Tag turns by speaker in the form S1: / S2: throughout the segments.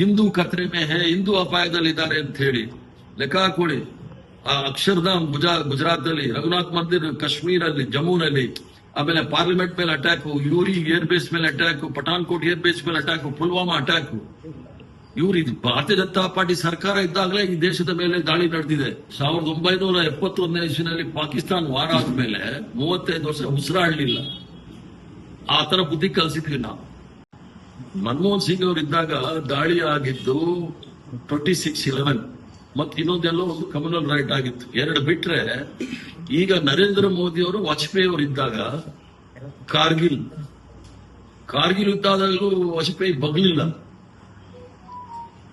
S1: ಹಿಂದೂ ಕತ್ರೆ ಮೇ ಹೇ, ಹಿಂದೂ ಅಪಾಯದಲ್ಲಿದ್ದಾರೆ ಅಂತ ಹೇಳಿ ಲೆಕ್ಕ ಹಾಕೊಳ್ಳಿ ಆ ಅಕ್ಷರಧಾಮ್ ಗುಜಾ ಗುಜರಾತ್ ಅಲ್ಲಿ ರಘುನಾಥ್ ಮಂದಿರ್ ಕಾಶ್ಮೀರಲ್ಲಿ, ಜಮ್ಮುನಲ್ಲಿ, ಆಮೇಲೆ ಪಾರ್ಲಿಮೆಂಟ್ ಮೇಲೆ ಅಟ್ಯಾಕ್ ಯೂರಿ ಏರ್ ಬೇಸ್ ಮೇಲೆ ಅಟ್ಯಾಕ್ ಪಠಾನ್ಕೋಟ್ ಏರ್ ಬೇಸ್ ಮೇಲೆ ಅಟ್ಯಾಕ್ ಪುಲ್ವಾಮಾ ಅಟ್ಯಾಕ್ ಇವ್ರು ಇದು ಭಾರತೀಯ ಜನತಾ ಪಾರ್ಟಿ ಸರ್ಕಾರ ಇದ್ದಾಗಲೇ ಈ ದೇಶದ ಮೇಲೆ ದಾಳಿ ನಡೆದಿದೆ. ಸಾವಿರದ ಒಂಬೈನೂರ ಎಪ್ಪತ್ತೊಂದನೇ ಇಸ್ವಿನಲ್ಲಿ ಪಾಕಿಸ್ತಾನ ವಾರ ಆದ್ಮೇಲೆ ಮೂವತ್ತೈದು ವರ್ಷ ಉಸಿರಾಡ್ಲಿಲ್ಲ. ಆ ತರ ಬುದ್ಧಿ ಕಲಿಸಿದ್ವಿ ನಾವು. ಮನಮೋಹನ್ ಸಿಂಗ್ ಅವರು ಇದ್ದಾಗ ದಾಳಿ ಆಗಿದ್ದು ಟ್ವೆಂಟಿ ಸಿಕ್ಸ್ ಇಲೆವೆನ್. ಮತ್ತೆ ಇನ್ನೊಂದೆಲ್ಲ ಒಂದು ಕಮನಲ್ ರೈಟ್ ಆಗಿತ್ತು. ಎರಡು ಬಿಟ್ರೆ ಈಗ ನರೇಂದ್ರ ಮೋದಿ ಅವರು ವಾಜಪೇಯಿ ಅವರು ಇದ್ದಾಗ ಕಾರ್ಗಿಲ್. ಕಾರ್ಗಿಲ್ ಯುದ್ಧ ಆದಾಗಲೂ ವಾಜಪೇಯಿ ಬಗ್ಲಿಲ್ಲ.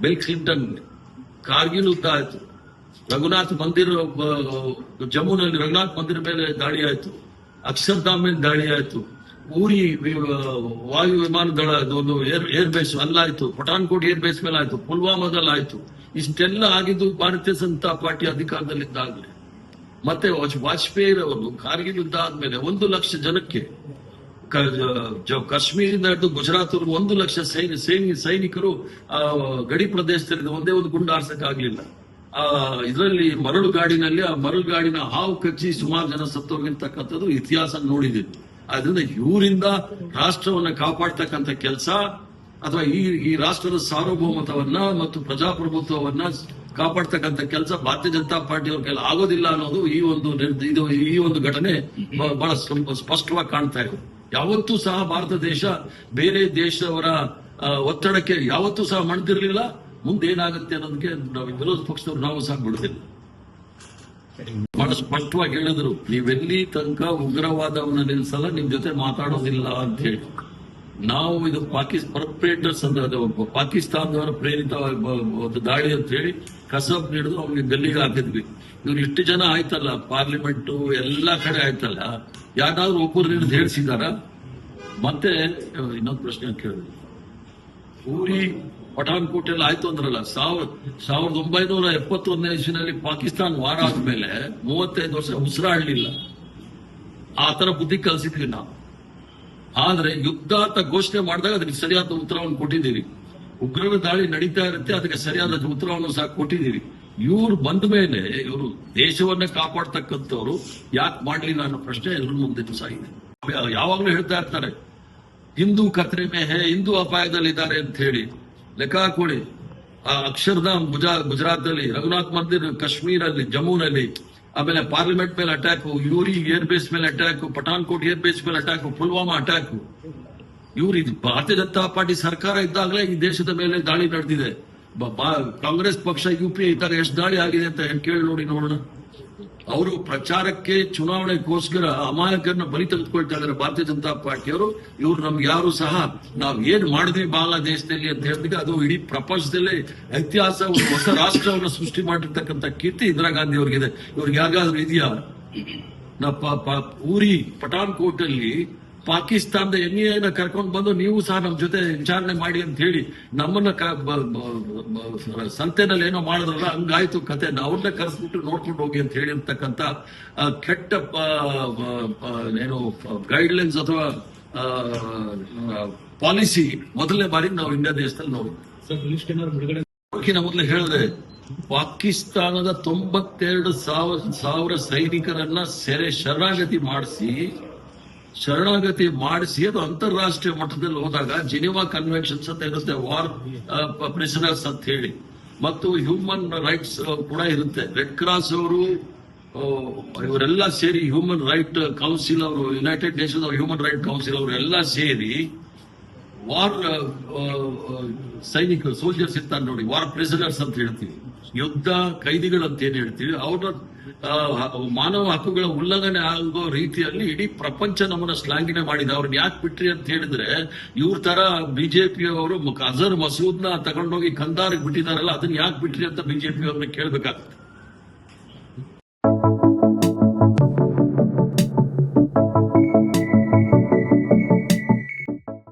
S1: ಬಿಲ್ ಕ್ಲಿಂಟನ್, ಕಾರ್ಗಿಲ್ ಯುದ್ಧ ಆಯ್ತು. ರಘುನಾಥ್ ಮಂದಿರ್, ಜಮ್ಮುನಲ್ಲಿ ರಘುನಾಥ್ ಮಂದಿರ್ ಮೇಲೆ ದಾಳಿ ಆಯ್ತು. ಅಕ್ಷರ್ಧಾಮ್ ಮೇಲೆ ದಾಳಿ ಆಯ್ತು. ಊರಿ ವಾಯು ವಿಮಾನ ದಳ ಒಂದು ಏರ್ ಬೇಸ್ ಅಲ್ಲಾಯ್ತು. ಪಠಾನ್ಕೋಟ್ ಏರ್ ಬೇಸ್ ಮೇಲೆ ಆಯ್ತು ಪುಲ್ವಾಮಾದಲ್ಲಿ ಆಯ್ತು ಇಷ್ಟೆಲ್ಲ ಆಗಿದ್ದು ಭಾರತೀಯ ಜನತಾ ಪಾರ್ಟಿ ಅಧಿಕಾರದಲ್ಲಿದ್ದಾಗಲೇ. ಮತ್ತೆ ವಾಜ್- ವಾಜಪೇಯಿ ಅವರು ಕಾರ್ಗಿಲ್ ಯುದ್ಧ ಆದ್ಮೇಲೆ ಒಂದು ಲಕ್ಷ ಜನಕ್ಕೆ ಕಾಶ್ಮೀರಿಂದ ಕಾಶ್ಮೀರದಿಂದ ಹಿಡಿದು ಗುಜರಾತ್ ಒಂದು ಲಕ್ಷ ಸೈನಿ ಸೈನಿ, ಸೈನಿಕರು ಆ, ಗಡಿ ಪ್ರದೇಶದಲ್ಲಿ ಒಂದೇ ಒಂದು ಗುಂಡು ಆಗ್ಲಿಲ್ಲ ಆ, ಇದರಲ್ಲಿ ಮರಳು ಗಾಡಿನಲ್ಲಿ ಆ ಮರಳು ಗಾಡಿನ ಹಾವು ಕಚ್ಚಿ ಸುಮಾರು ಜನ ಸತ್ತೋಗಿರ್ತಕ್ಕಂಥದ್ದು ಇತಿಹಾಸ ನೋಡಿದ್ದೀವಿ. ಆದ್ರಿಂದ ಇವರಿಂದ ರಾಷ್ಟ್ರವನ್ನ ಕಾಪಾಡ್ತಕ್ಕಂಥ ಕೆಲಸ ಅಥವಾ ಈ ಈ ರಾಷ್ಟ್ರದ ಸಾರ್ವಭೌಮತವನ್ನ ಮತ್ತು ಪ್ರಜಾಪ್ರಭುತ್ವವನ್ನ ಕಾಪಾಡ್ತಕ್ಕಂಥ ಕೆಲಸ ಭಾರತೀಯ ಜನತಾ ಪಾರ್ಟಿ ಅವ್ರ ಕೈಲಿ ಆಗೋದಿಲ್ಲ ಅನ್ನೋದು ಈ ಒಂದು ಇದು ಈ ಒಂದು ಘಟನೆ ಬಹಳ ಸ್ಪ- ಸ್ಪಷ್ಟವಾಗಿ ಕಾಣ್ತಾ ಇದೆ. ಯಾವತ್ತೂ ಸಹ ಭಾರತ ದೇಶ ಬೇರೆ ದೇಶದವರ ಆ, ಒತ್ತಡಕ್ಕೆ ಯಾವತ್ತೂ ಸಹ ಮಣಿದಿರ್ಲಿಲ್ಲ. ಮುಂದೆ ಏನಾಗುತ್ತೆ ಅನ್ನೋದಕ್ಕೆ ನಾವು ವಿರೋಧ ಪಕ್ಷದವ್ರು ನಾವು ಸಹ ಬಿಡುದಿಲ್ಲ ಬಹಳ ಸ್ಪಷ್ಟವಾಗಿ ಹೇಳಿದ್ರು, ನೀವೆಲ್ಲಿ ತನಕ ಉಗ್ರವಾದವನ್ನ ನಿಲ್ಸಲ್ಲ ನಿಮ್ ಜೊತೆ ಮಾತಾಡೋದಿಲ್ಲ ಅಂತ ಹೇಳಿ. ನಾವು ಇದು ಪಾಕಿಸ್ತಾನ ಪರ್ಪರೇಟರ್ಸ್ ಅಂದ್ರೆ ಪಾಕಿಸ್ತಾನದವರ ಪ್ರೇರಿತ ಒಂದು ದಾಳಿ ಅಂತ ಹೇಳಿ ಕಸಬ್ ಹಿಡಿದು ಅವ್ನಿಗೆ ಗಲ್ಲಿಗೆ ಹಾಕಿದ್ವಿ. ಇವ್ರು ಇಷ್ಟು ಜನ ಆಯ್ತಲ್ಲ, ಪಾರ್ಲಿಮೆಂಟ್ ಎಲ್ಲಾ ಕಡೆ ಆಯ್ತಲ್ಲ, ಯಾರಾದ್ರೂ ಒಬ್ಬರು ಹಿಡಿದು ಹೇಳ್ಸಿದಾರ? ಮತ್ತೆ ಇನ್ನೊಂದು ಪ್ರಶ್ನೆ ಕೇಳಿದ್ರು. ಊರಿ ಪಠಾನ್ಕೋಟ್ ಎಲ್ಲ ಆಯ್ತು ಅಂದ್ರಲ್ಲ, ಸಾವಿರ, ಸಾವಿರದ ಒಂಬೈನೂರ ಎಪ್ಪತ್ತೊಂದನೇ ಇಸ್ವಿನಲ್ಲಿ ಪಾಕಿಸ್ತಾನ ವಾರ ಆದ್ಮೇಲೆ ಮೂವತ್ತೈದು ವರ್ಷ ಉಸಿರಾಡ್ಲಿಲ್ಲ ಆ ತರ ಬುದ್ಧಿ ಕಲಿಸಿದ್ವಿ ನಾವು. ಆದ್ರೆ ಯುದ್ಧ ಅಂತ ಘೋಷಣೆ ಮಾಡಿದಾಗ ಅದಕ್ಕೆ ಸರಿಯಾದ ಉತ್ತರವನ್ನು ಕೊಟ್ಟಿದ್ದೀವಿ. ಉಗ್ರರ ದಾಳಿ ನಡೀತಾ ಇರುತ್ತೆ, ಅದಕ್ಕೆ ಸರಿಯಾದ ಉತ್ತರವನ್ನು ಸಹ ಕೊಟ್ಟಿದ್ದೀವಿ. ಇವ್ರು ಬಂದ ಮೇಲೆ ಇವರು ದೇಶವನ್ನ ಕಾಪಾಡ್ತಕ್ಕಂಥವ್ರು ಯಾಕೆ ಮಾಡ್ಲಿಲ್ಲ ಅನ್ನೋ ಪ್ರಶ್ನೆ ಎಲ್ಲರ ಮುಂದೆ ಸಾಗಿದೆ. ಯಾವಾಗ್ಲೂ ಹೇಳ್ತಾ ಇರ್ತಾರೆ, ಹಿಂದೂ ಕತ್ರೆ ಮೇ ಹಿಂದೂ ಅಪಾಯದಲ್ಲಿದ್ದಾರೆ ಅಂತ ಹೇಳಿ. ಲೆಕ್ಕ ಹಾಕೊಳ್ಳಿ. ಆ ಅಕ್ಷರಧಾಮ್ ಗುಜಾ ಗುಜರಾತ್ ಅಲ್ಲಿ ರಘುನಾಥ್ ಮಂದಿರ್ ಕಾಶ್ಮೀರಲ್ಲಿ, ಜಮ್ಮುನಲ್ಲಿ, ಆಮೇಲೆ ಪಾರ್ಲಿಮೆಂಟ್ ಮೇಲೆ ಅಟ್ಯಾಕ್ ಯೂರಿ ಏರ್ ಬೇಸ್ ಮೇಲೆ ಅಟ್ಯಾಕ್ ಪಠಾನ್ಕೋಟ್ ಏರ್ ಬೇಸ್ ಮೇಲೆ ಅಟ್ಯಾಕ್ ಪುಲ್ವಾಮಾ ಅಟ್ಯಾಕ್ ಇವ್ರು ಇದು ಭಾರತೀಯ ಜನತಾ ಪಾರ್ಟಿ ಸರ್ಕಾರ ಇದ್ದಾಗಲೇ ಈ ದೇಶದ ಮೇಲೆ ದಾಳಿ ನಡೆದಿದೆ. ಕಾಂಗ್ರೆಸ್ ಪಕ್ಷ, ಯು ಪಿ ಇದ್ದಾಗ ಎಷ್ಟು ದಾಳಿ ಆಗಿದೆ ಅಂತ ಕೇಳಿ ನೋಡಿ ನೋಡೋಣ. ಅವರು ಪ್ರಚಾರಕ್ಕೆ ಚುನಾವಣೆಗೋಸ್ಕರ ಅಮಾಯಕರನ್ನ ಬಲಿ ತೆಗೆದುಕೊಳ್ತಾ ಇದ್ದಾರೆ ಭಾರತೀಯ ಜನತಾ ಪಾರ್ಟಿಯವರು. ಇವ್ರು ನಮ್ಗೆ ಯಾರು ಸಹ ನಾವ್ ಏನ್ ಮಾಡಿದ್ವಿ ಬಾಂಗ್ಲಾದೇಶದಲ್ಲಿ ಅಂತ ಹೇಳಿದ್ರೆ ಅದು ಇಡೀ ಪ್ರಪಂಚದಲ್ಲೇ ಇತಿಹಾಸ, ಒಂದು ಹೊಸ ರಾಷ್ಟ್ರವನ್ನು ಸೃಷ್ಟಿ ಮಾಡಿರ್ತಕ್ಕಂಥ ಕೀರ್ತಿ ಇಂದಿರಾ ಗಾಂಧಿ ಅವ್ರಿಗಿದೆ. ಇವ್ರಿಗೆ ಯಾರಿಗಾದ್ರೂ ಇದೆಯಾ? ನಾ ಊರಿ ಪಠಾನ್ಕೋಟ್ ಅಲ್ಲಿ ಪಾಕಿಸ್ತಾನದ ಎನ್ಐನ ಕರ್ಕೊಂಡು ಬಂದು ನೀವು ಸಹ ನಮ್ಮ ಜೊತೆ ವಿಚಾರಣೆ ಮಾಡಿ ಅಂತ ಹೇಳಿ ನಮ್ಮನ್ನ ಸಂತೆನಲ್ಲಿ ಏನೋ ಮಾಡಿದ್ರಲ್ಲ ಹಂಗಾಯ್ತು ಕತೆ. ಅವ್ರನ್ನ ಕರೆಸ್ಬಿಟ್ಟು ನೋಡ್ಕೊಂಡು ಹೋಗಿ ಅಂತ ಹೇಳಿ ಅಂತಕ್ಕಂಥ ಕೆಟ್ಟ ಏನು ಗೈಡ್ ಲೈನ್ಸ್ ಅಥವಾ ಪಾಲಿಸಿ ಮೊದಲನೇ ಬಾರಿ ನಾವು ಇಂಡಿಯಾ ದೇಶದಲ್ಲಿ ನೋಡಿದ್ವಿ. ಮೊದಲು ಹೇಳಿದೆ ಪಾಕಿಸ್ತಾನದ ತೊಂಬತ್ತೆರಡು ಸಾವಿರ ಸಾವಿರ ಸೈನಿಕರನ್ನ ಸೆರೆ ಶರಣಾಗತಿ ಮಾಡಿಸಿ ಶರಣಾಗತಿ ಮಾಡಿಸಿ ಅದು ಅಂತಾರಾಷ್ಟ್ರೀಯ ಮಟ್ಟದಲ್ಲಿ ಹೋದಾಗ ಜಿನಿವಾ ಕನ್ವೆನ್ಷನ್ಸ್ ಅಂತ ಇರುತ್ತೆ ವಾರ್ ಪ್ರಿಸನರ್ಸ್ ಅಂತ ಹೇಳಿ. ಮತ್ತು ಹ್ಯೂಮನ್ ರೈಟ್ಸ್ ಕೂಡ ಇರುತ್ತೆ. ರೆಡ್ ಕ್ರಾಸ್ ಅವರು ಇವರೆಲ್ಲ ಸೇರಿ ಹ್ಯೂಮನ್ ರೈಟ್ ಕೌನ್ಸಿಲ್ ಅವರು united nations human right council ಅವರು ಎಲ್ಲ ಸೇರಿ ವಾರ್ ಸೈನಿಕರು ಸೋಲ್ಜರ್ಸ್ ಇರ್ತಾರೆ ನೋಡಿ ವಾರ್ ಪ್ರಿಸನರ್ಸ್ ಅಂತ ಹೇಳ್ತೀವಿ. ಯುದ್ಧ ಕೈದಿಗಳು ಅಂತ ಏನ್ ಹೇಳ್ತೀವಿ, ಅವರ ಮಾನವ ಹಕ್ಕುಗಳ ಉಲ್ಲಂಘನೆ ಆಗೋ ರೀತಿಯಲ್ಲಿ ಇಡೀ ಪ್ರಪಂಚ ನಮ್ಮನ್ನ ಶ್ಲಾಘನೆ ಮಾಡಿದ. ಅವ್ರನ್ನ ಯಾಕೆ ಬಿಟ್ರಿ ಅಂತ ಹೇಳಿದ್ರೆ, ಇವ್ರ ತರ ಬಿಜೆಪಿ ಅವರು ಅಜರ್ ಮಸೂದ್ನ ತಗೊಂಡೋಗಿ ಕಂದಾರಿಗೆ ಬಿಟ್ಟಿದಾರಲ್ಲ ಅದನ್ನ ಯಾಕೆ ಬಿಟ್ರಿ ಅಂತ ಬಿಜೆಪಿ ಅವ್ರನ್ನ ಕೇಳ್ಬೇಕಾಗ್ತದೆ